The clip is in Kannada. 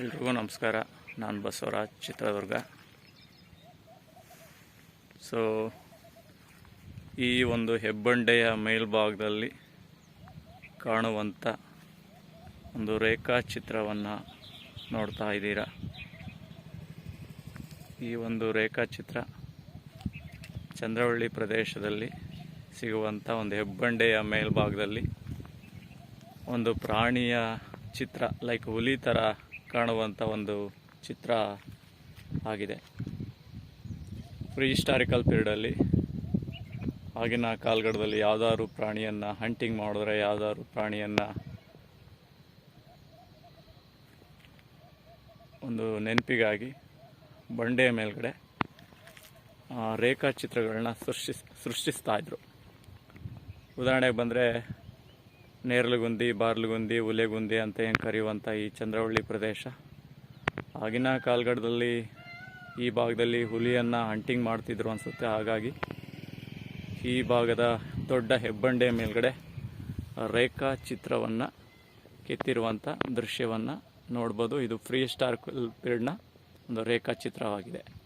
ಎಲ್ರಿಗೂ ನಮಸ್ಕಾರ. ನಾನು ಬಸವರಾಜ್, ಚಿತ್ರದುರ್ಗ. ಸೊ ಈ ಒಂದು ಹೆಬ್ಬಂಡೆಯ ಮೇಲ್ಭಾಗದಲ್ಲಿ ಕಾಣುವಂಥ ಒಂದು ರೇಖಾಚಿತ್ರವನ್ನು ನೋಡ್ತಾ ಇದ್ದೀರಾ? ಈ ಒಂದು ರೇಖಾಚಿತ್ರ ಚಂದ್ರವಳ್ಳಿ ಪ್ರದೇಶದಲ್ಲಿ ಸಿಗುವಂಥ ಒಂದು ಹೆಬ್ಬಂಡೆಯ ಮೇಲ್ಭಾಗದಲ್ಲಿ ಒಂದು ಪ್ರಾಣಿಯ ಚಿತ್ರ ಲೈಕ್ ಹುಲಿ ಥರ ಕಾಣುವಂಥ ಒಂದು ಚಿತ್ರ ಆಗಿದೆ. ಪ್ರೀ ಹಿಸ್ಟಾರಿಕಲ್ ಪೀರಿಯಡಲ್ಲಿ ಆಗಿನ ಕಾಲ್ಗಡದಲ್ಲಿ ಯಾವುದಾದ್ರು ಪ್ರಾಣಿಯನ್ನು ಹಂಟಿಂಗ್ ಮಾಡಿದ್ರೆ ಯಾವುದಾದ್ರು ಪ್ರಾಣಿಯನ್ನು ಒಂದು ನೆನಪಿಗಾಗಿ ಬಂಡೆಯ ಮೇಲ್ಗಡೆ ರೇಖಾಚಿತ್ರಗಳನ್ನ ಸೃಷ್ಟಿಸ್, ಸೃಷ್ಟಿಸ್ತಾ ಇದ್ರು. ಉದಾಹರಣೆಗೆ ಬಂದರೆ ನೇರಲಗುಂದಿ, ಬಾರ್ಲಗುಂದಿ, ಉಲೆಗುಂದಿ ಅಂತ ಏನು ಕರೆಯುವಂಥ ಈ ಚಂದ್ರವಳ್ಳಿ ಪ್ರದೇಶ. ಆಗಿನ ಕಾಲಘಟ್ಟದಲ್ಲಿ ಈ ಭಾಗದಲ್ಲಿ ಹುಲಿಯನ್ನು ಹಂಟಿಂಗ್ ಮಾಡ್ತಿದ್ರು ಅನಿಸುತ್ತೆ. ಹಾಗಾಗಿ ಈ ಭಾಗದ ದೊಡ್ಡ ಹೆಬ್ಬಂಡೆ ಮೇಲ್ಗಡೆ ರೇಖಾ ಚಿತ್ರವನ್ನು ಕೆತ್ತಿರುವಂಥ ದೃಶ್ಯವನ್ನು ನೋಡ್ಬೋದು. ಇದು ಫ್ರೀ ಸ್ಟಾರ್ ಪೀರಿಯಡ್ನ ಒಂದು ರೇಖಾಚಿತ್ರವಾಗಿದೆ